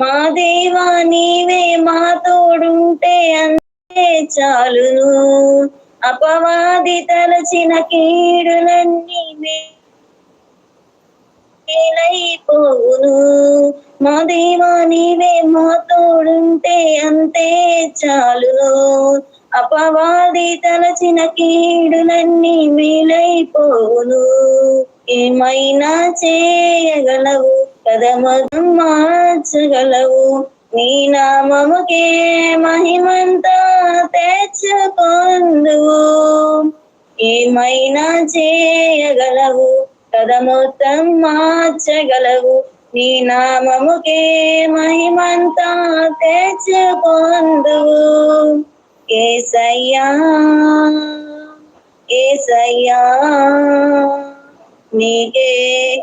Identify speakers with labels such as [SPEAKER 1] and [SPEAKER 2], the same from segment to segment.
[SPEAKER 1] మా దేవా నీవే మా తోడుంటే అంతే చాలును అపవాది తలచిన కీడులన్నీ మేలైపోవును. మా దేవా నీవే మా తోడుంటే అంతే చాలును అపవాది తలచిన కీడులన్నీ మేలైపోవును. ఏమైనా చేయగలవు? కదమగం మార్చగలవు. నీ నామముకే మహిమంతా తెచ్చుకొందువు. ఏమైనా చేయగలవు? కథ మార్చగలవు. నీ నామముకే మహిమంతా తెచ్చుకొందువు. ఏసయ్యా ఏసయ్యా నీకే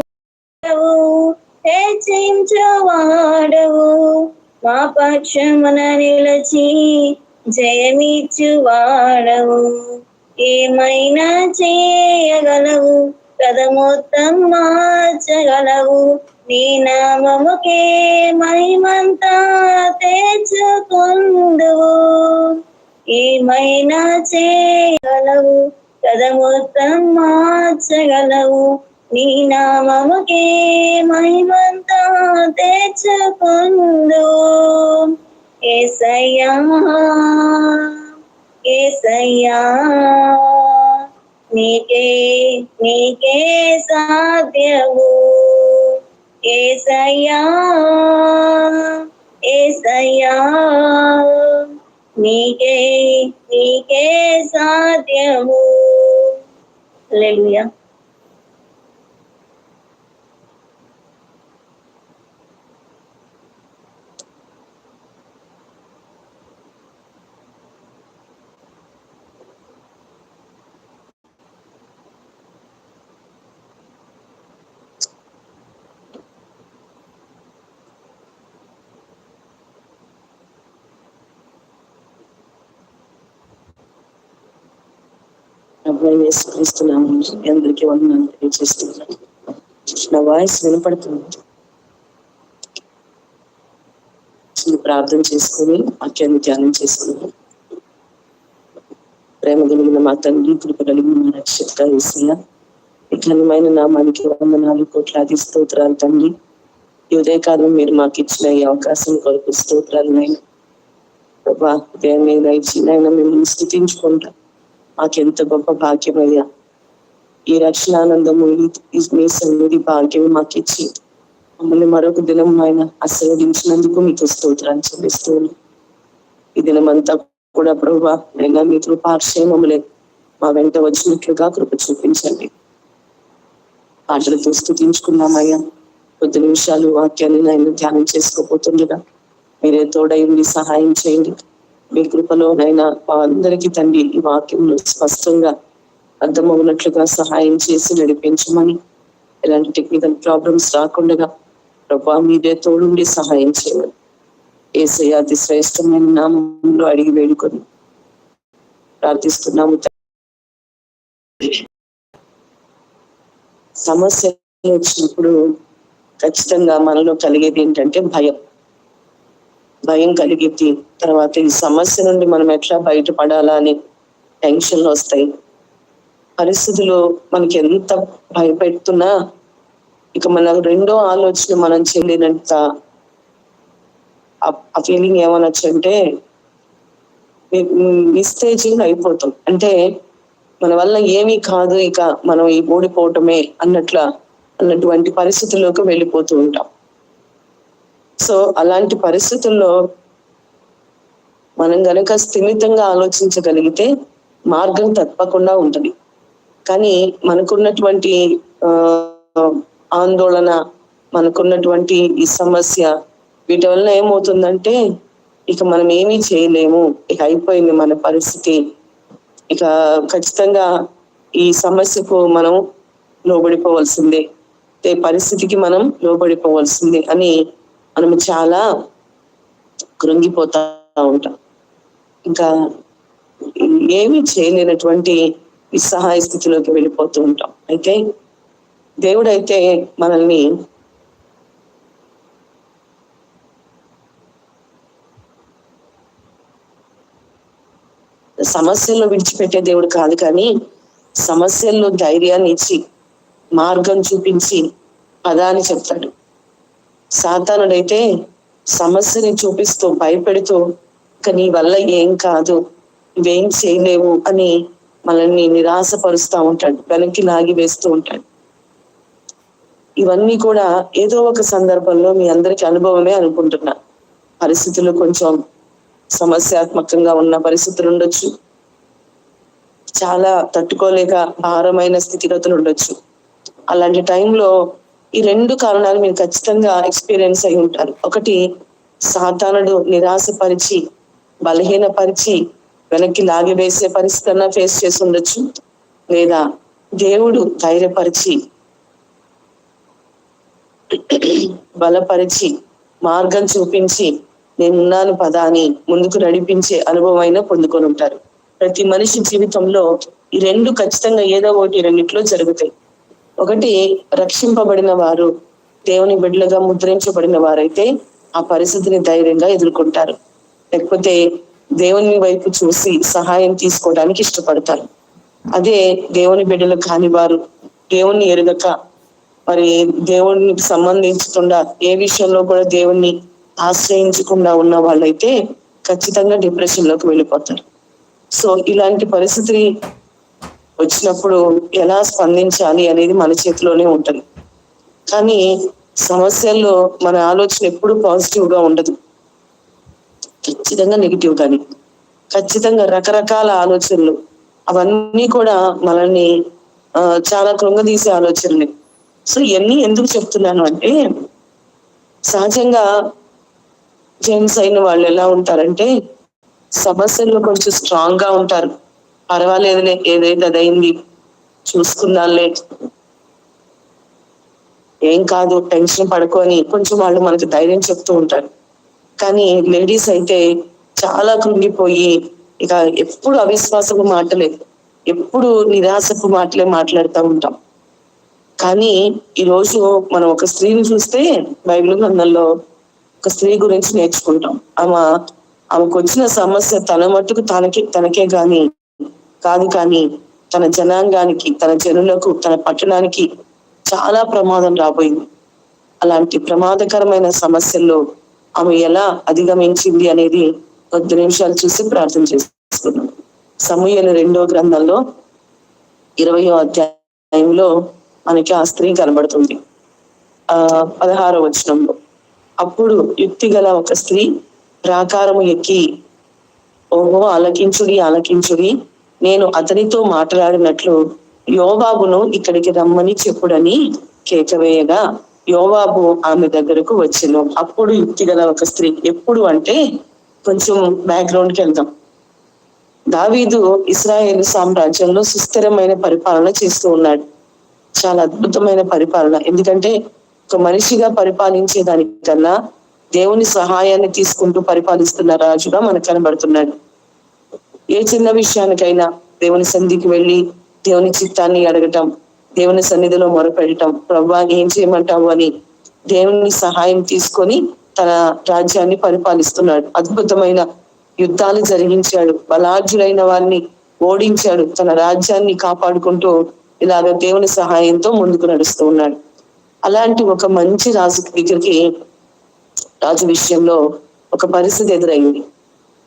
[SPEAKER 1] హెచ్చించువాడవు మా పక్షమున నిలచి జయమిచ్చువాడవు. ఏమైనా చేయగలవు? కథ మొత్తం మార్చగలవు. నీ నామముకే మహిమంతా తెచ్చుకుందువు. ఏమైనా చేయగలవు? కథ మొత్తం మార్చగలవు. నీ నామముకే మహిమంత తెచ్చుకుందు. ఏసయ్యా ఏసయ్యా నీకే నీకే సాధ్యము. ఏసయ్యా ఏసయ్యా నీకే నీకే సాధ్యము. హల్లెలూయా.
[SPEAKER 2] అబ్బాయి వేసుక్రీస్తున్నాము అందరికీ వందనాలు తెలియజేస్తున్నాను. నా వాయిస్ వినపడుతుంది? ప్రార్థన చేసుకుని వాక్యాన్ని ధ్యానం చేసుకుని ప్రేమ కలిగిన మా తండ్రి కృప కలిగిన మా రక్షక వేసిన ఘనమైన నామానికి వందనాలు కోట్లాది స్తోత్రాలు తండ్రి. ఈ ఉదయకాలం మీరు మాకు ఇచ్చిన ఈ అవకాశం కొరకు స్తోత్రాలు నైనా ప్రభా దేని నైనా మిమ్మల్ని స్థుతించుకుంటాం. మాకెంత గొప్ప భాగ్యమయ్యా. ఈ రక్షణానందము మీ సన్నిధి భాగ్యం మాకు ఇచ్చి మమ్మల్ని మరొక దినం ఆయన ఆశీర్వదించినందుకు మీకు స్తోత్రాన్ని చెల్లిస్తూ ఈ దినమంతా కూడా ప్రభా అయినా మీ కృపాక్షేమములే మా వెంట వచ్చినట్లుగా కృప చూపించండి. పాటలతో స్థుతించుకున్నామయ్యా కొద్ది నిమిషాలు వాక్యాన్ని నేను ధ్యానం చేసుకోబోతుండగా మీరే తోడయండి సహాయం చేయండి. మీ కృపలోనైనా మా అందరికీ తండ్రి ఈ వాక్యంలో స్పష్టంగా అర్థమవునట్లుగా సహాయం చేసి నడిపించమని ఎలాంటి టెక్నికల్ ప్రాబ్లమ్స్ రాకుండా ప్రభా మీరే తోడుండి సహాయం చేయమని ఏసయ అతి శ్రేష్టమైన నామంలో అడిగి వేడుకొని ప్రార్థిస్తున్నాము సమస్యలు వచ్చినప్పుడు ఖచ్చితంగా మనలో కలిగేది ఏంటంటే భయం. భయం కలిగిద్ది తర్వాత ఈ సమస్య నుండి మనం ఎట్లా బయటపడాలా అని టెన్షన్లు వస్తాయి. పరిస్థితులు మనకి ఎంత భయపెడుతున్నా ఇక మన రెండో ఆలోచన మనం చెందినంత ఆ- ఫీలింగ్ ఏమనొచ్చు అంటే నిస్తేజింగ్ అయిపోతాం. అంటే మన వల్ల ఏమీ కాదు ఇక మనం ఈ ఓడిపోవటమే అన్నట్ల అన్నటువంటి పరిస్థితుల్లోకి వెళ్ళిపోతూ ఉంటాం. సో అలాంటి పరిస్థితుల్లో మనం గనక స్థిమితంగా ఆలోచించగలిగితే మార్గం తప్పకుండా ఉంటుంది. కానీ మనకున్నటువంటి ఆందోళన మనకున్నటువంటి ఈ సమస్య వీటి వల్ల ఏమవుతుందంటే ఇక మనం ఏమీ చేయలేము. ఇక అయిపోయింది మన పరిస్థితి. ఇక ఖచ్చితంగా ఈ సమస్యకు మనం లోబడిపోవలసిందే. పరిస్థితికి మనం లోబడిపోవాల్సిందే అని మనం చాలా కృంగిపోతా ఉంటాం. ఇంకా ఏమీ చేయలేనటువంటి నిస్సహాయ స్థితిలోకి వెళ్ళిపోతూ ఉంటాం. అయితే దేవుడైతే మనల్ని సమస్యల్లో విడిచిపెట్టే దేవుడు కాదు కానీ సమస్యల్లో ధైర్యాన్ని ఇచ్చి మార్గం చూపించి పదాన్ని చెప్తాడు. సాతానుడైతే సమస్యని చూపిస్తూ భయపెడుతూ ఇక నీ వల్ల ఏం కాదు ఇవేం చేయలేవు అని మనల్ని నిరాశపరుస్తూ ఉంటాడు వెనక్కి లాగి వేస్తూ ఉంటాడు. ఇవన్నీ కూడా ఏదో ఒక సందర్భంలో మీ అందరికి అనుభవమే అనుకుంటున్నా. పరిస్థితులు కొంచెం సమస్యాత్మకంగా ఉన్న పరిస్థితులు ఉండొచ్చు. చాలా తట్టుకోలేక భారమైన స్థితిగతులు ఉండొచ్చు. అలాంటి టైంలో ఈ రెండు కారణాలు మీరు ఖచ్చితంగా ఎక్స్పీరియన్స్ అయి ఉంటారు. ఒకటి సాతానుడు నిరాశపరిచి బలహీనపరిచి వెనక్కి లాగివేసే పరిస్థితి ఫేస్ చేసి ఉండొచ్చు. లేదా దేవుడు ధైర్యపరిచి బలపరిచి మార్గం చూపించి నేనున్నాను పదా అని ముందుకు నడిపించే అనుభవం పొందుకొని ఉంటారు. ప్రతి మనిషి జీవితంలో ఈ రెండు ఖచ్చితంగా ఏదో ఒకటి రెండిట్లో జరుగుతాయి. ఒకటి రక్షింపబడిన వారు దేవుని బిడ్డలుగా ముద్రించబడిన వారైతే ఆ పరిస్థితిని ధైర్యంగా ఎదుర్కొంటారు. లేకపోతే దేవుని వైపు చూసి సహాయం తీసుకోవడానికి ఇష్టపడతారు. అదే దేవుని బిడ్డలు కాని వారు దేవుణ్ణి ఎరుగక మరి దేవునికి సంబంధించకుండా ఏ విషయంలో కూడా దేవుణ్ణి ఆశ్రయించకుండా ఉన్న వాళ్ళైతే ఖచ్చితంగా డిప్రెషన్లోకి వెళ్ళిపోతారు. సో ఇలాంటి పరిస్థితి వచ్చినప్పుడు ఎలా స్పందించాలి అనేది మన చేతిలోనే ఉంటుంది. కానీ సమస్యల్లో మన ఆలోచన ఎప్పుడు పాజిటివ్గా ఉండదు. ఖచ్చితంగా నెగిటివ్ కానీ ఖచ్చితంగా రకరకాల ఆలోచనలు అవన్నీ కూడా మనల్ని చాలా కృంగదీసే ఆలోచనలు. సో ఇవన్నీ ఎందుకు చెప్తున్నాను అంటే సహజంగా జెంట్స్ అయిన వాళ్ళు ఎలా ఉంటారంటే సమస్యల్లో కొంచెం స్ట్రాంగ్గా ఉంటారు. పర్వాలేదులే ఏదైతే అదైంది చూసుకుందాంలే. ఏం కాదు టెన్షన్ పడుకొని కొంచెం వాళ్ళు మనకి ధైర్యం చెప్తూ ఉంటారు. కానీ లేడీస్ అయితే చాలా కృంగిపోయి ఇక ఎప్పుడు అవిశ్వాసపు మాటలే ఎప్పుడు నిరాశపు మాటలే మాట్లాడుతూ ఉంటాం. కానీ ఈ రోజు మనం ఒక స్త్రీని చూస్తే బైబిల్ గ్రంథంలో ఒక స్త్రీ గురించి నేర్చుకుంటాం. ఆమె ఆమెకు వచ్చిన సమస్య తన మట్టుకు తనకి తనకే గాని కాదు కానీ తన జనాంగానికి తన జనులకు తన పట్టణానికి చాలా ప్రమాదం రాబోయింది. అలాంటి ప్రమాదకరమైన సమస్యల్లో ఆమె ఎలా అధిగమించింది అనేది కొద్ది నిమిషాలు చూసి ప్రార్థన చేసుకున్నాం సమూహలు రెండో గ్రంథంలో ఇరవయో అధ్యాయంలో మనకి ఆ స్త్రీ కనబడుతుంది. ఆ పదహారో వచనంలో. అప్పుడు యుక్తి గల ఒక స్త్రీ ప్రాకారము ఎక్కి ఓహో ఆలకించుడి ఆలకించుడి నేను అతనితో మాట్లాడినట్లు యోబాబును ఇక్కడికి రమ్మని చెప్పుడని కేకవేయగా యోబాబు ఆమె దగ్గరకు వచ్చాను అప్పుడు యుక్తి గల ఒక స్త్రీ ఎప్పుడు అంటే కొంచెం బ్యాక్గ్రౌండ్కి వెళ్దాం. దావీదు ఇస్రాయేల్ సామ్రాజ్యంలో సుస్థిరమైన పరిపాలన చేస్తూ ఉన్నాడు. చాలా అద్భుతమైన పరిపాలన. ఎందుకంటే ఒక మనిషిగా పరిపాలించే దానికన్నా దేవుని సహాయాన్ని తీసుకుంటూ పరిపాలిస్తున్న రాజుగా మనకు కనబడుతున్నాడు. ఏ చిన్న విషయానికైనా దేవుని సంధికి వెళ్ళి దేవుని చిత్తాన్ని అడగటం దేవుని సన్నిధిలో మొరపెట్టడం ప్రభా ఏం చేయమంటావు? అని దేవుని సహాయం తీసుకొని తన రాజ్యాన్ని పరిపాలిస్తున్నాడు. అద్భుతమైన యుద్ధాలు జరిగించాడు. బలార్జులైన వారిని ఓడించాడు. తన రాజ్యాన్ని కాపాడుకుంటూ ఇలాగ దేవుని సహాయంతో ముందుకు నడుస్తూ ఉన్నాడు. అలాంటి ఒక మంచి రాజు దగ్గరికి రాజు విషయంలో ఒక పరిస్థితి ఎదురైంది.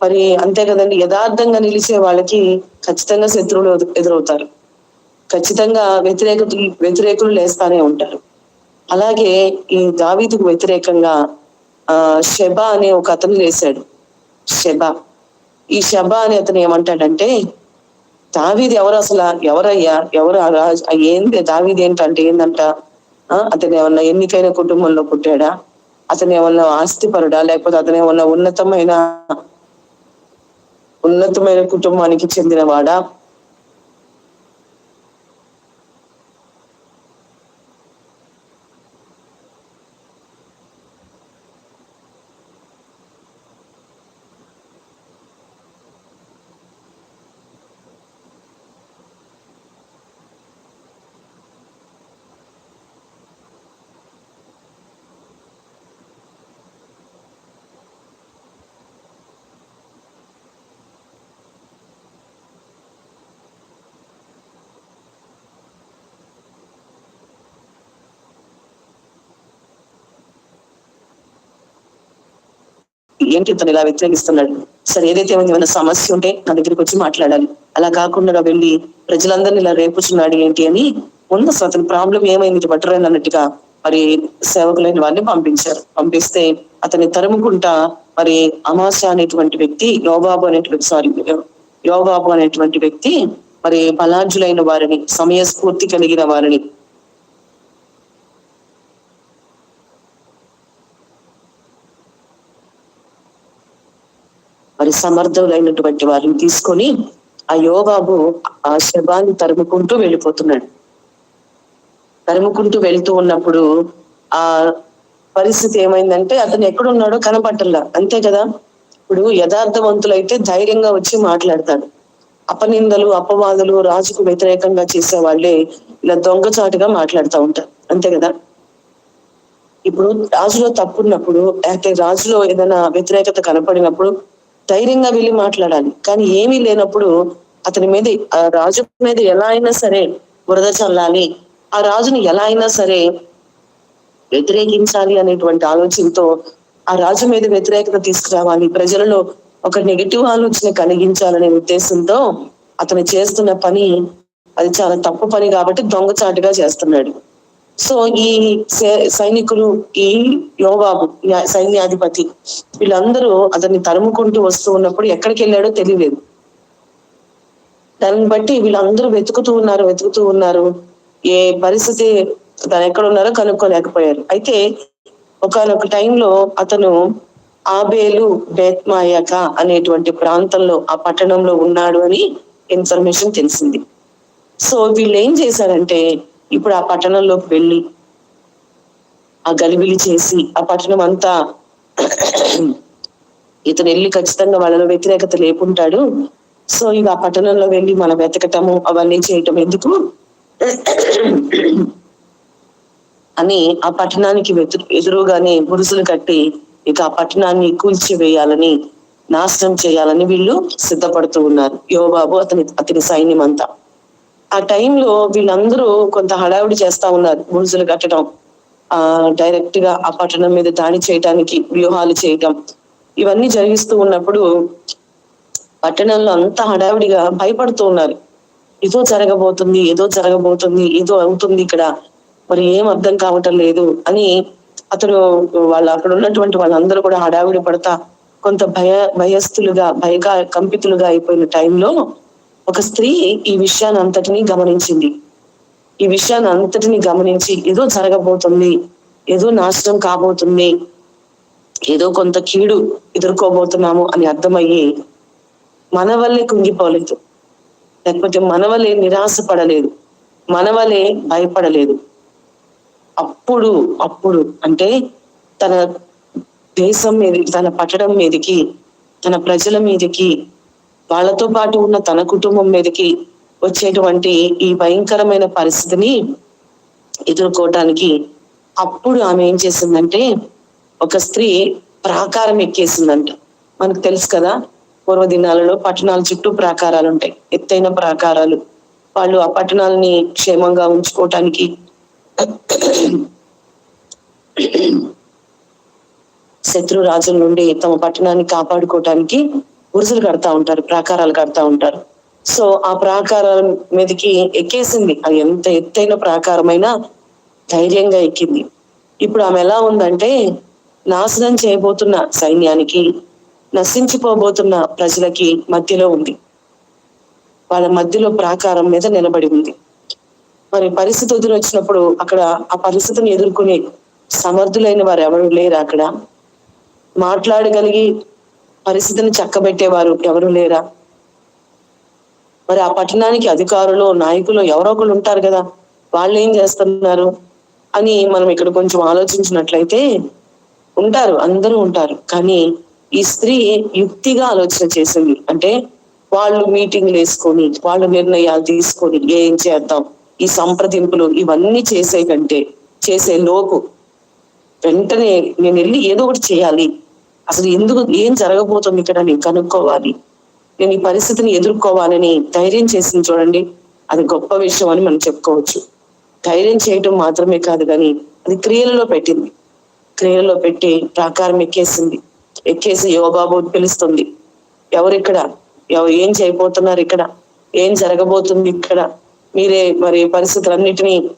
[SPEAKER 2] మరి అంతే కదండి యథార్థంగా నిలిచే వాళ్ళకి ఖచ్చితంగా శత్రువులు ఎదురవుతారు. ఖచ్చితంగా వ్యతిరేకతలు వ్యతిరేకులు లేస్తానే ఉంటారు. అలాగే ఈ దావీదుకు వ్యతిరేకంగా ఆ షెబ అనే ఒక అతను లేశాడు. షెబ. ఈ షెబ అనే అతను ఏమంటాడంటే దావీది ఎవరు అసలు ఎవరయ్యా ఎవరు ఆ ఏంది దావీది ఏంటంటే ఏందంట? ఆ, అతను ఏమన్నా ఎన్నికైన కుటుంబంలో పుట్టాడా? అతను ఏమన్నా ఆస్తిపరుడా? లేకపోతే అతను ఏమన్నా ఉన్నతమైన ఉన్నతమైన కుటుంబానికి చెందినవాడా? ఏంటి ఇతను ఇలా వ్యతిరేకిస్తున్నాడు? సరే ఏదైతే ఏమైనా సమస్య ఉంటే నా దగ్గరికి వచ్చి మాట్లాడాలి. అలా కాకుండా వెళ్ళి ప్రజలందరినీ ఇలా రేపుచున్నాడు ఏంటి అని ఉన్న అతని ప్రాబ్లం ఏమైంది బట్టరైన అన్నట్టుగా మరి సేవకులైన వారిని పంపించారు. పంపిస్తే అతన్ని తరుముకుంటా మరి అమాస అనేటువంటి వ్యక్తి యోబాబు అనేటువంటి సారీ యోబాబు అనేటువంటి వ్యక్తి మరి బలాజులైన వారిని సమయస్ఫూర్తి కలిగిన వారిని మరి సమర్థులైనటువంటి వారిని తీసుకొని ఆ యోబాబు ఆ శవాన్ని తరుముకుంటూ వెళ్ళిపోతున్నాడు. తరుముకుంటూ వెళ్తూ ఉన్నప్పుడు ఆ పరిస్థితి ఏమైందంటే అతను ఎక్కడున్నాడో కనపట్టల్లా అంతే కదా? ఇప్పుడు యథార్థవంతులైతే ధైర్యంగా వచ్చి మాట్లాడతాడు. అపనిందలు అపవాదులు రాజుకు వ్యతిరేకంగా చేసే వాళ్ళే ఇలా దొంగచాటుగా మాట్లాడుతూ ఉంటారు. అంతే కదా? ఇప్పుడు రాజులో తప్పున్నప్పుడు అయితే రాజులో ఏదైనా వ్యతిరేకత కనపడినప్పుడు ధైర్యంగా వెళ్ళి మాట్లాడాలి. కానీ ఏమీ లేనప్పుడు అతని మీద ఆ రాజు మీద ఎలా అయినా సరే బురద చల్లాలి. ఆ రాజుని ఎలా అయినా సరే వ్యతిరేకించాలి అనేటువంటి ఆలోచనతో ఆ రాజు మీద వ్యతిరేకత తీసుకురావాలి. ప్రజలలో ఒక నెగిటివ్ ఆలోచన కలిగించాలనే ఉద్దేశంతో అతను చేస్తున్న పని అది చాలా తప్పు పని కాబట్టి దొంగచాటుగా చేస్తున్నాడు. సో ఈ సైనికులు ఈ యోబాబు సైన్యాధిపతి వీళ్ళందరూ అతన్ని తరుముకుంటూ వస్తూ ఉన్నప్పుడు ఎక్కడికి వెళ్ళాడో తెలియలేదు. దాన్ని బట్టి వీళ్ళందరూ వెతుకుతూ ఉన్నారు వెతుకుతూ ఉన్నారు. ఏ పరిస్థితి తను ఎక్కడ ఉన్నారో కనుక్కోలేకపోయారు. అయితే ఒకనొక టైంలో అతను ఆబేలు బేత్మాయక అనేటువంటి ప్రాంతంలో ఆ పట్టణంలో ఉన్నాడు అని ఇన్ఫర్మేషన్ తెలిసింది. సో వీళ్ళు ఏం చేశారంటే ఇప్పుడు ఆ పట్టణంలోకి వెళ్ళి ఆ గలిబిలి చేసి ఆ పట్టణం అంతా ఇతను వెళ్ళి ఖచ్చితంగా వాళ్ళలో వ్యతిరేకత లేపుంటాడు. సో ఇక ఆ పట్టణంలో వెళ్ళి మనం వెతకటము అవన్నీ చేయటం ఎందుకు? అని ఆ పట్టణానికి ఎదురుగానే గురుసులు కట్టి ఇక ఆ పట్టణాన్ని కూల్చివేయాలని నాశనం చేయాలని వీళ్ళు సిద్ధపడుతూ ఉన్నారు. యోబాబు అతని అతని సైన్యం అంతా ఆ టైంలో వీళ్ళందరూ కొంత హడావిడి చేస్తా ఉన్నారు బురుజులు కట్టడం ఆ డైరెక్ట్గా ఆ పట్టణం మీద దాడి చేయడానికి వ్యూహాలు చేయటం ఇవన్నీ జరిగిస్తూ ఉన్నప్పుడు పట్టణంలో అంతా హడావిడిగా భయపడుతూ ఉన్నారు. ఏదో జరగబోతుంది ఏదో జరగబోతుంది ఏదో అవుతుంది ఇక్కడ మరి ఏం అర్థం కావటం లేదు అని అతను వాళ్ళ అక్కడ ఉన్నటువంటి వాళ్ళందరూ కూడా హడావిడి పడతా కొంత భయ భయస్థులుగా భయగా కంపితులుగా అయిపోయిన టైంలో ఒక స్త్రీ ఈ విషయాన్ని అంతటిని గమనించింది. ఈ విషయాన్ని అంతటిని గమనించి ఏదో జరగబోతుంది ఏదో నాశనం కాబోతుంది ఏదో కొంత కీడు ఎదుర్కోబోతున్నాము అని అర్థమయ్యి మన వల్లే కుంగిపోలేదు. లేకపోతే మన వల్లే నిరాశ పడలేదు మన వల్లే భయపడలేదు. అప్పుడు అప్పుడు అంటే తన దేశం మీద తన పట్టణం మీదకి తన ప్రజల మీదకి వాళ్ళతో పాటు ఉన్న తన కుటుంబం మీదకి వచ్చేటువంటి ఈ భయంకరమైన పరిస్థితిని ఎదుర్కోవటానికి అప్పుడు ఆమె ఏం చేసిందంటే ఒక స్త్రీ ప్రాకారం ఎక్కేసిందంట. మనకు తెలుసు కదా పూర్వ దినాలలో పట్టణాల చుట్టూ ప్రాకారాలు ఉంటాయి. ఎత్తైన ప్రాకారాలు. వాళ్ళు ఆ పట్టణాలని క్షేమంగా ఉంచుకోవటానికి శత్రు రాజుల నుండి తమ పట్టణాన్ని కాపాడుకోవటానికి గురుసులు కడతా ఉంటారు ప్రాకారాలు కడతా ఉంటారు. సో ఆ ప్రాకారాల మీదకి ఎక్కేసింది. అది ఎంత ఎత్తైన ప్రాకారమైనా ధైర్యంగా ఎక్కింది. ఇప్పుడు ఆమె ఎలా ఉందంటే నాశనం చేయబోతున్న సైన్యానికి నశించిపోబోతున్న ప్రజలకి మధ్యలో ఉంది. వాళ్ళ మధ్యలో ప్రాకారం మీద నిలబడి ఉంది. మరి పరిస్థితి ఎదురు వచ్చినప్పుడు అక్కడ ఆ పరిస్థితిని ఎదుర్కొనే సమర్థులైన వారు ఎవరు లేరు అక్కడ. మాట్లాడగలిగి పరిస్థితిని చక్కబెట్టేవారు ఎవరు లేరా? మరి ఆ పట్టణానికి అధికారులు నాయకులు ఎవరో ఒకరు ఉంటారు కదా వాళ్ళు ఏం చేస్తున్నారు? అని మనం ఇక్కడ కొంచెం ఆలోచించినట్లయితే ఉంటారు అందరూ ఉంటారు. కానీ ఈ స్త్రీ యుక్తిగా ఆలోచన చేసింది. అంటే వాళ్ళు మీటింగ్లు వేసుకొని వాళ్ళు నిర్ణయాలు తీసుకొని ఏం చేద్దాం? ఈ సంప్రదింపులు ఇవన్నీ చేసే కంటే చేసే లోపు వెంటనే నేను వెళ్ళి ఏదో ఒకటి చేయాలి. అసలు ఎందుకు ఏం జరగబోతుంది ఇక్కడ నేను కనుక్కోవాలి. నేను ఈ పరిస్థితిని ఎదుర్కోవాలని ధైర్యం చేసింది చూడండి. అది గొప్ప విషయం అని మనం చెప్పుకోవచ్చు. ధైర్యం చేయటం మాత్రమే కాదు కానీ అది క్రియలలో పెట్టింది. క్రియలలో పెట్టి ప్రాకారం ఎక్కేసింది. ఎక్కేసి యోబాబు పిలుస్తుంది. ఎవరు ఇక్కడ? ఎవ- ఏం చేయబోతున్నారు ఇక్కడ? ఏం జరగబోతుంది ఇక్కడ? మీరే మరి పరిస్థితులన్నిటినీ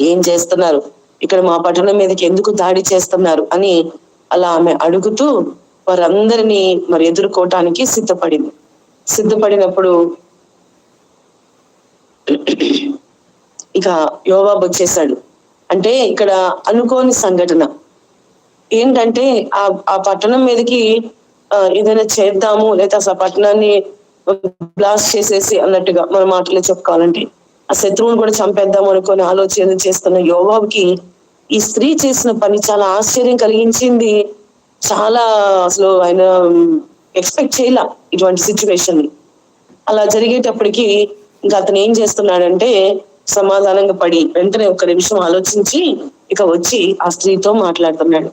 [SPEAKER 2] ఏం చేస్తున్నారు? ఇక్కడ మా పట్టణం మీదకి ఎందుకు దాడి చేస్తున్నారు? అని అలా ఆమె అడుగుతూ వారందరినీ మరి ఎదుర్కోవటానికి సిద్ధపడింది. సిద్ధపడినప్పుడు ఇక యోబాబు వచ్చేసాడు అంటే ఇక్కడ అనుకోని సంఘటన. ఏంటంటే ఆ ఆ పట్టణం మీదకి ఏదైనా చేద్దాము లేదా ఆ పట్టణాన్ని బ్లాస్ట్ చేసేసి అన్నట్టుగా మన మాటలో చెప్పుకోవాలంటే. ఆ శత్రువుని కూడా చంపేద్దాం అనుకొని ఆలోచన చేస్తున్న యోవాకి ఈ స్త్రీ చేసిన పని చాలా ఆశ్చర్యం కలిగించింది. చాలా అసలు ఆయన ఎక్స్పెక్ట్ చేయాల ఇటువంటి సిచ్యువేషన్ అలా జరిగేటప్పటికి ఇంకా అతను ఏం చేస్తున్నాడంటే సమాధానంగా పడి వెంటనే ఒక నిమిషం ఆలోచించి ఇక వచ్చి ఆ స్త్రీతో మాట్లాడుతున్నాడు.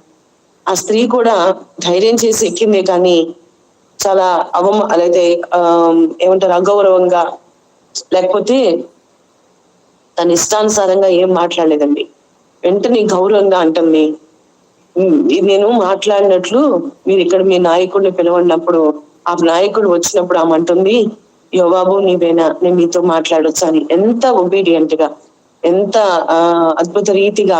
[SPEAKER 2] ఆ స్త్రీ కూడా ధైర్యం చేసి ఎక్కిందే కానీ చాలా అవమ అదైతే ఏమంటారు అగౌరవంగా లేకపోతే తన ఇష్టానుసారంగా ఏం మాట్లాడలేదండి. వెంటనే గౌరవంగా అంటుంది ఇది నేను మాట్లాడినట్లు మీరు ఇక్కడ మీ నాయకుడిని పిలవడినప్పుడు ఆ నాయకుడు వచ్చినప్పుడు ఆమె అంటుంది యోబాబు నీవేనా? నేను మీతో మాట్లాడొచ్చు? అని. ఎంత ఒబీడియంట్గా ఎంత ఆ అద్భుత రీతిగా.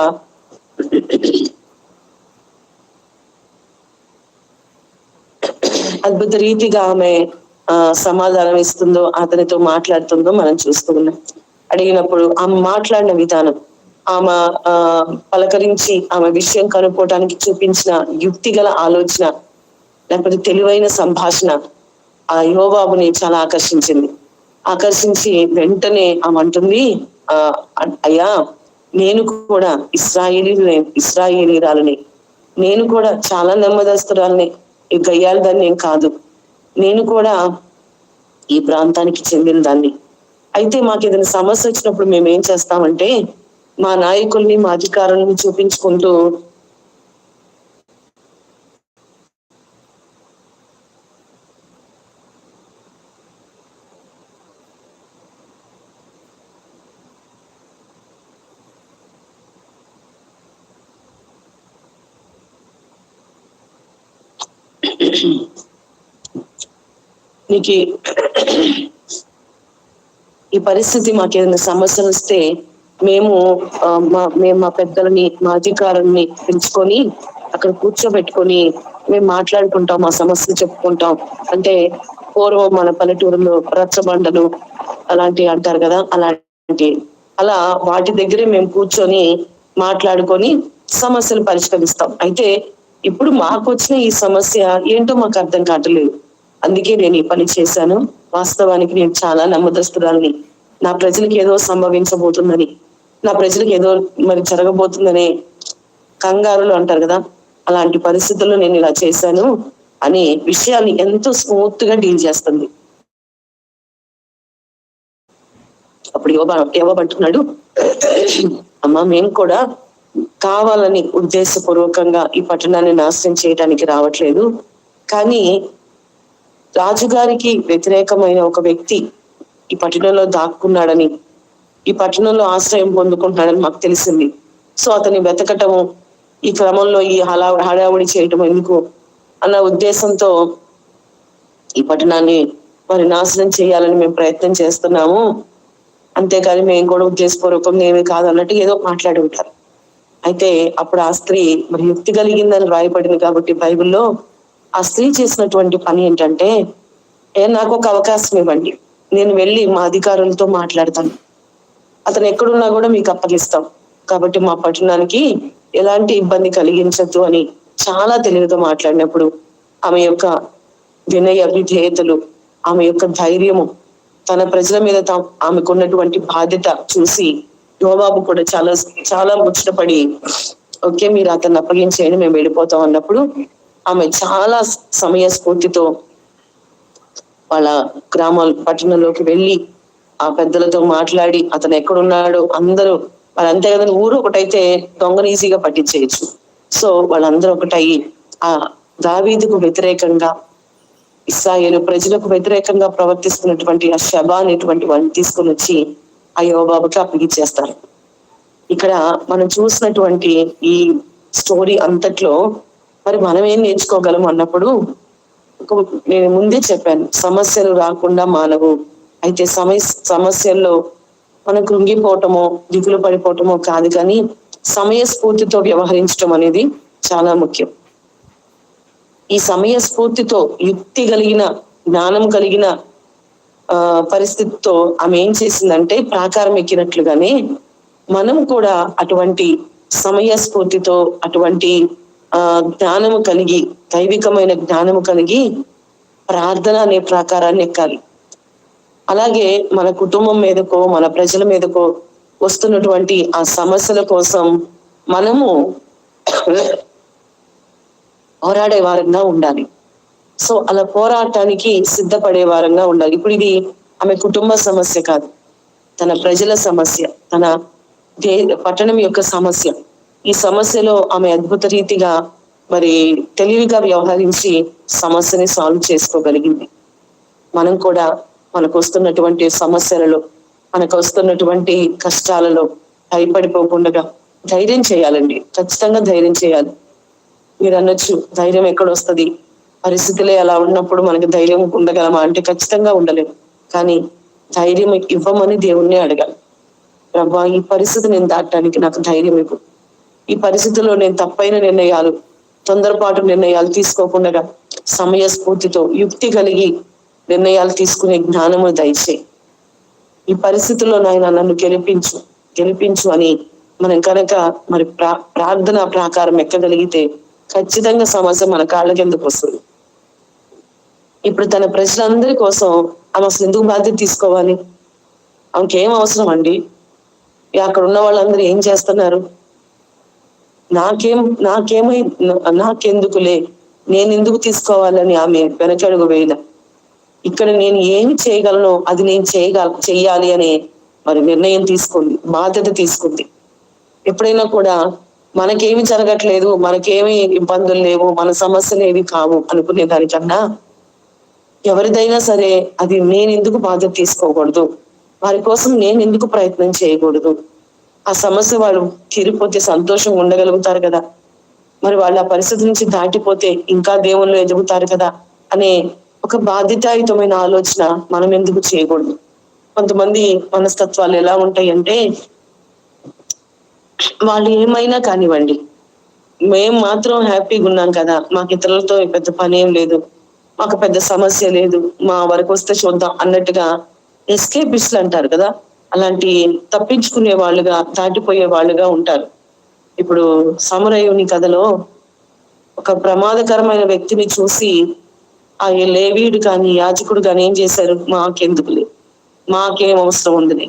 [SPEAKER 2] అద్భుత రీతిగా ఆమె ఆ సమాధానం ఇస్తుందో అతనితో మాట్లాడుతుందో మనం చూస్తూ ఉన్నాం. అడిగినప్పుడు ఆమె మాట్లాడిన విధానం ఆమె ఆ పలకరించి ఆమె విషయం కనుక్కోవడానికి చూపించిన యుక్తి గల ఆలోచన లేకపోతే తెలివైన సంభాషణ ఆ యువబాబుని చాలా ఆకర్షించింది. ఆకర్షించి వెంటనే ఆమె అంటుంది ఆ అయ్యా నేను కూడా ఇస్రాయేలీ ఇస్రాయేలీరాలని. నేను కూడా చాలా నెమ్మదస్తురాలని ఈ గయ్యాల దాన్ని ఏం కాదు. నేను కూడా ఈ ప్రాంతానికి చెందిన దాన్ని. అయితే మాకు ఏదైనా సమస్య వచ్చినప్పుడు మేము ఏం చేస్తామంటే మా నాయకుల్ని మా అధికారుల్ని చూపించుకుంటూ నీకు ఈ- ఈ పరిస్థితి మాకు ఏదైనా సమస్యలు వస్తే మేము మా మేము మా పెద్దలని మా అధికారుల్ని పిలుచుకొని అక్కడ కూర్చోబెట్టుకొని మేము మాట్లాడుకుంటాం మా సమస్యలు చెప్పుకుంటాం. అంటే పూర్వం మన పల్లెటూరులో రచ్చబండలు అలాంటివి అంటారు కదా అలాంటి అలా వాటి దగ్గరే మేము కూర్చొని మాట్లాడుకొని సమస్యలు పరిష్కరిస్తాం. అయితే ఇప్పుడు మాకు వచ్చిన ఈ సమస్య ఏంటో మాకు అర్థం కావట్లేదు. అందుకే నేను ఈ పని చేశాను. వాస్తవానికి నేను చాలా నమ్మదస్తురాలని. నా ప్రజలకు ఏదో సంభవించబోతుందని. నా ప్రజలకు ఏదో మరి జరగబోతుందనే కంగారులు అంటారు కదా అలాంటి పరిస్థితుల్లో నేను ఇలా చేశాను అనే విషయాన్ని ఎంతో స్మూత్గా డీల్ చేస్తుంది. అప్పుడు యోబా యోబంటున్నాడు అమ్మా మేము కూడా కావాలని ఉద్దేశపూర్వకంగా ఈ పట్టణాన్ని నాశనం చేయడానికి రావట్లేదు. కానీ రాజుగారికి వ్యతిరేకమైన ఒక వ్యక్తి ఈ పట్టణంలో దాక్కున్నాడని ఈ పట్టణంలో ఆశ్రయం పొందుకుంటున్నాడని మాకు తెలిసింది. సో అతన్ని వెతకటము ఈ క్రమంలో ఈ హలా హడావుడి చేయటం ఎందుకు? అన్న ఉద్దేశంతో ఈ పట్టణాన్ని మరి నాశనం చేయాలని మేము ప్రయత్నం చేస్తున్నాము. అంతేకాని మేము కూడా ఉద్దేశపూర్వకంగా ఏమీ కాదు అన్నట్టు ఏదో మాట్లాడి ఉంటారు. అయితే అప్పుడు ఆ స్త్రీ మరి యుక్తి కలిగిందని రాయబడింది కాబట్టి బైబిల్లో ఆ స్త్రీ చేసినటువంటి పని ఏంటంటే ఏ నాకు ఒక అవకాశం ఇవ్వండి. నేను వెళ్ళి మా అధికారులతో మాట్లాడతాను. అతను ఎక్కడున్నా కూడా మీకు అప్పగిస్తాం. కాబట్టి మా పట్టణానికి ఎలాంటి ఇబ్బంది కలిగించద్దు అని చాలా తెలివిగా మాట్లాడినప్పుడు ఆమె యొక్క వినయ విధేయతలు ఆమె యొక్క ధైర్యము తన ప్రజల మీద ఆమెకు ఆమెకున్నటువంటి బాధ్యత చూసి యోబాబు కూడా చాలా చాలా ముచ్చటపడి ఓకే మీరు అతన్ని అప్పగించేయండి మేము వెళ్ళిపోతాం అన్నప్పుడు ఆమె చాలా సమయ స్ఫూర్తితో వాళ్ళ గ్రామాల పట్టణంలోకి వెళ్ళి ఆ పెద్దలతో మాట్లాడి అతను ఎక్కడున్నాడో అందరూ వాళ్ళంతే కదా ఊరు ఒకటైతే దొంగను ఈజీగా పట్టించేయచ్చు. సో వాళ్ళందరూ ఒకటయ్యి ఆ దావీదుకు వ్యతిరేకంగా ఇస్రాయేలు ప్రజలకు వ్యతిరేకంగా ప్రవర్తిస్తున్నటువంటి ఆ శబ అనేటువంటి వాడిని తీసుకుని వచ్చి ఆ యోబాబుకి అప్పగించేస్తారు. ఇక్కడ మనం చూసినటువంటి ఈ స్టోరీ అంతట్లో మరి మనం ఏం నేర్చుకోగలం అన్నప్పుడు నేను ముందే చెప్పాను సమస్యలు రాకుండా మానవు. అయితే సమస్య సమస్యల్లో మనం కృంగిపోవటమో దిగులు పడిపోవటమో కాదు కానీ సమయ స్ఫూర్తితో వ్యవహరించడం అనేది చాలా ముఖ్యం. ఈ సమయ స్ఫూర్తితో యుక్తి కలిగిన జ్ఞానం కలిగిన పరిస్థితితో ఆమె ఏం చేసిందంటే ప్రాకారం ఎక్కినట్లుగానే మనం కూడా అటువంటి సమయ స్ఫూర్తితో అటువంటి ఆ జ్ఞానము కలిగి దైవికమైన జ్ఞానము కలిగి ప్రార్థన అనే ప్రాకారాన్ని ఎక్కాలి. అలాగే మన కుటుంబం మీదకో మన ప్రజల మీదకో వస్తున్నటువంటి ఆ సమస్యల కోసం మనము పోరాడే వారంగా ఉండాలి. సో అలా పోరాటానికి సిద్ధపడే వారంగా ఉండాలి. ఇప్పుడు ఇది ఆమె కుటుంబ సమస్య కాదు. తన ప్రజల సమస్య తన దే పట్టణం యొక్క సమస్య. ఈ సమస్యలో ఆమె అద్భుత రీతిగా మరి తెలివిగా వ్యవహరించి సమస్యని సాల్వ్ చేసుకోగలిగింది. మనం కూడా మనకు వస్తున్నటువంటి సమస్యలలో మనకు వస్తున్నటువంటి కష్టాలలో భయపడిపోకుండా ధైర్యం చేయాలండి. ఖచ్చితంగా ధైర్యం చేయాలి. మీరు అనొచ్చు ధైర్యం ఎక్కడ వస్తుంది పరిస్థితులే అలా ఉన్నప్పుడు మనకి ధైర్యం ఉండగలమా అంటే ఖచ్చితంగా ఉండలేము. కానీ ధైర్యం ఇవ్వమని దేవుణ్ణి అడగాలి. ప్రభా ఈ పరిస్థితి నేను దాటడానికి నాకు ధైర్యం ఇవ్వు. ఈ పరిస్థితిలో నేను తప్పైన నిర్ణయాలు తొందరపాటు నిర్ణయాలు తీసుకోకుండా సమయ స్ఫూర్తితో యుక్తి కలిగి నిర్ణయాలు తీసుకునే జ్ఞానము దయచేయి ఈ పరిస్థితుల్లో నాయన నన్ను గెలిపించు గెలిపించు అని మనం కనుక మరి ప్రా ప్రార్థన ప్రాకారం ఎక్కగలిగితే ఖచ్చితంగా సమస్య మన కాళ్ళ కిందకు వస్తుంది. ఇప్పుడు తన ప్రజలందరి కోసం ఆమె అసలు ఎందుకు బాధ్యత తీసుకోవాలి? ఆమెకి ఏం అవసరం అండి? అక్కడ ఉన్న వాళ్ళందరూ ఏం చేస్తున్నారు? నాకేం నాకేమై నాకెందుకులే? నేను ఎందుకు తీసుకోవాలని ఆమె వెనకడుగు వేయలే. ఇక్కడ నేను ఏమి చేయగలను అది నేను చేయగల చెయ్యాలి అనే మరి నిర్ణయం తీసుకుంది బాధ్యత తీసుకుంది. ఎప్పుడైనా కూడా మనకేమి జరగట్లేదు మనకేమి ఇబ్బందులు లేవు మన సమస్యలు ఏవి కావు అనుకునే దానికన్నా ఎవరిదైనా సరే అది నేను ఎందుకు బాధ్యత తీసుకోకూడదు వారి కోసం నేను ఎందుకు ప్రయత్నం చేయకూడదు. ఆ సమస్య వాళ్ళు తీరిపోతే సంతోషం ఉండగలుగుతారు కదా. మరి వాళ్ళు ఆ పరిస్థితి నుంచి దాటిపోతే ఇంకా దేవుళ్ళు ఎదుగుతారు కదా అనే ఒక బాధ్యతాయుతమైన ఆలోచన మనం ఎందుకు చేయకూడదు? కొంతమంది మనస్తత్వాలు ఎలా ఉంటాయి అంటే వాళ్ళు ఏమైనా కానివ్వండి. మేము మాత్రం హ్యాపీగా ఉన్నాం కదా. మాకు ఇతరులతో పెద్ద పని ఏం లేదు. మాకు పెద్ద సమస్య లేదు. మా వరకు వస్తే చూద్దాం అన్నట్టుగా ఎస్కేపిస్ట్లు అంటారు కదా. అలాంటి తప్పించుకునే వాళ్ళుగా దాటిపోయే వాళ్ళుగా ఉంటారు. ఇప్పుడు సమరయుని కథలో ఒక ప్రమాదకరమైన వ్యక్తిని చూసి ఆ లేవీయుడు కానీ యాజకుడు కానీ ఏం చేశారు? మాకెందుకులే మాకేం అవసరం ఉందిలే.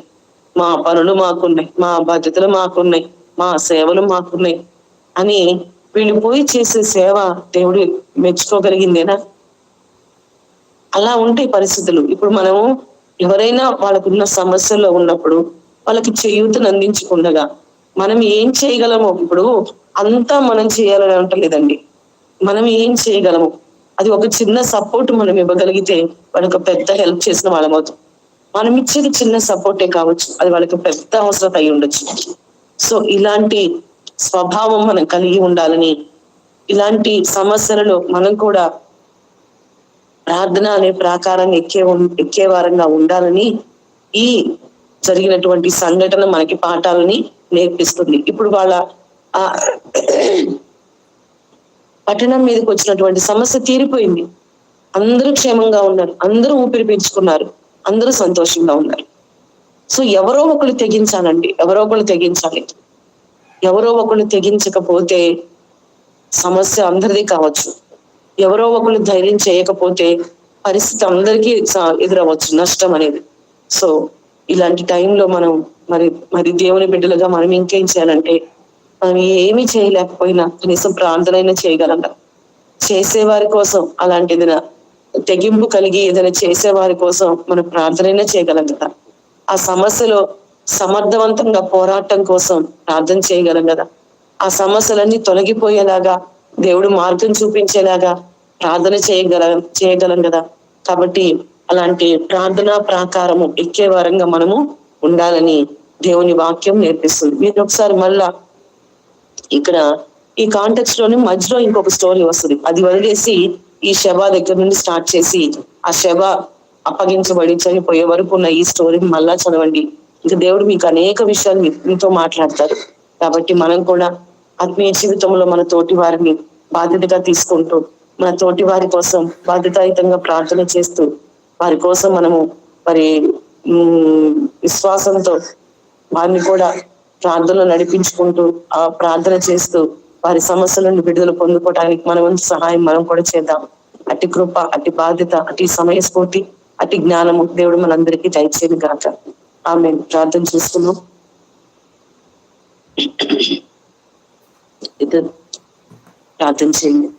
[SPEAKER 2] మా పనులు మాకున్నాయి మా బాధ్యతలు మాకున్నాయి మా సేవలు మాకున్నాయి అని వీళ్ళు పోయి చేసే సేవ దేవుడు మెచ్చుకోగలిగిందేనా? అలా ఉంటాయి పరిస్థితులు. ఇప్పుడు మనము ఎవరైనా వాళ్ళకున్న సమస్యల్లో ఉన్నప్పుడు వాళ్ళకి చేయూతను అందించకుండగా మనం ఏం చేయగలము ఇప్పుడు అంతా మనం చేయాలని అంటలేదండి. మనం ఏం చేయగలము? అది ఒక చిన్న సపోర్ట్ మనం ఇవ్వగలిగితే వాళ్ళకి పెద్ద హెల్ప్ చేసిన వాళ్ళం అవుతాం. మనం ఇచ్చేది చిన్న సపోర్టే కావచ్చు అది వాళ్ళకి పెద్ద అవసరం అయి ఉండొచ్చు. సో ఇలాంటి స్వభావం మనం కలిగి ఉండాలని ఇలాంటి సమస్యలలో మనం కూడా ప్రార్థన అనే ప్రాకారం ఎక్కే ఎక్కే వారంగా ఉండాలని ఈ జరిగినటువంటి సంఘటన మనకి పాఠాలని నేర్పిస్తుంది. ఇప్పుడు వాళ్ళ ఆ పట్టణం మీదకి వచ్చినటువంటి సమస్య తీరిపోయింది. అందరూ క్షేమంగా ఉన్నారు. అందరూ ఊపిరి పీల్చుకున్నారు. అందరూ సంతోషంగా ఉన్నారు. సో ఎవరో ఒకరు తెగించాలండి. ఎవరో ఒకరు తెగించాలి. ఎవరో ఒకరు తెగించకపోతే సమస్య అందరిది కావచ్చు. ఎవరో ఒకరు ధైర్యం చేయకపోతే పరిస్థితి అందరికీ ఎదురవ్వచ్చు. నష్టం అనేది. సో ఇలాంటి టైంలో మనం మరి మరి దేవుని బిడ్డలుగా మనం ఇంకేం చేయాలంటే మనం ఏమీ చేయలేకపోయినా కనీసం ప్రార్థన అయినా చేయగలం చేసే కోసం అలాంటి ఏదైనా తెగింపు కలిగి ఏదైనా చేసేవారి కోసం మనం ప్రార్థనైనా చేయగలం కదా ఆ సమస్యలో సమర్థవంతంగా పోరాటం కోసం ప్రార్థన చేయగలం కదా ఆ సమస్యలన్నీ తొలగిపోయేలాగా దేవుడు మార్గం చూపించేలాగా ప్రార్థన చేయగల చేయగలం కదా కాబట్టి అలాంటి ప్రార్థనా ప్రాకారము ఎక్కే వారంగా మనము ఉండాలని దేవుని వాక్యం నేర్పిస్తుంది. మీరు ఒకసారి మళ్ళా ఇక్కడ ఈ కాంటెక్స్ట్లోని మధ్యలో ఇంకొక స్టోరీ వస్తుంది. అది వదిలేసి ఈ శవ దగ్గర నుండి స్టార్ట్ చేసి ఆ శవ అప్పగించబడి చనిపోయే వరకు ఉన్న ఈ స్టోరీని మళ్ళా చదవండి. ఇంకా దేవుడు మీకు అనేక విషయాలు మీతో మాట్లాడతారు. కాబట్టి మనం కూడా ఆత్మీయ జీవితంలో మన తోటి వారిని బాధ్యతగా తీసుకుంటూ మన తోటి వారి కోసం బాధ్యతాయుతంగా ప్రార్థన చేస్తూ వారి కోసం మనము మరి విశ్వాసంతో వారిని కూడా ప్రార్థనలో నడిపించుకుంటూ ఆ ప్రార్థన చేస్తూ వారి సమస్యల నుండి విడుదల పొందుకోవడానికి మనం సహాయం మనం కూడా చేద్దాం. అటు కృప అటు బాధ్యత అట్టి సమయస్ఫూర్తి అటు జ్ఞానము దేవుడు మనందరికీ దయచేది గాక. ఆమె ప్రార్థన చేసుకున్నాం ప్రార్థన చేయండి.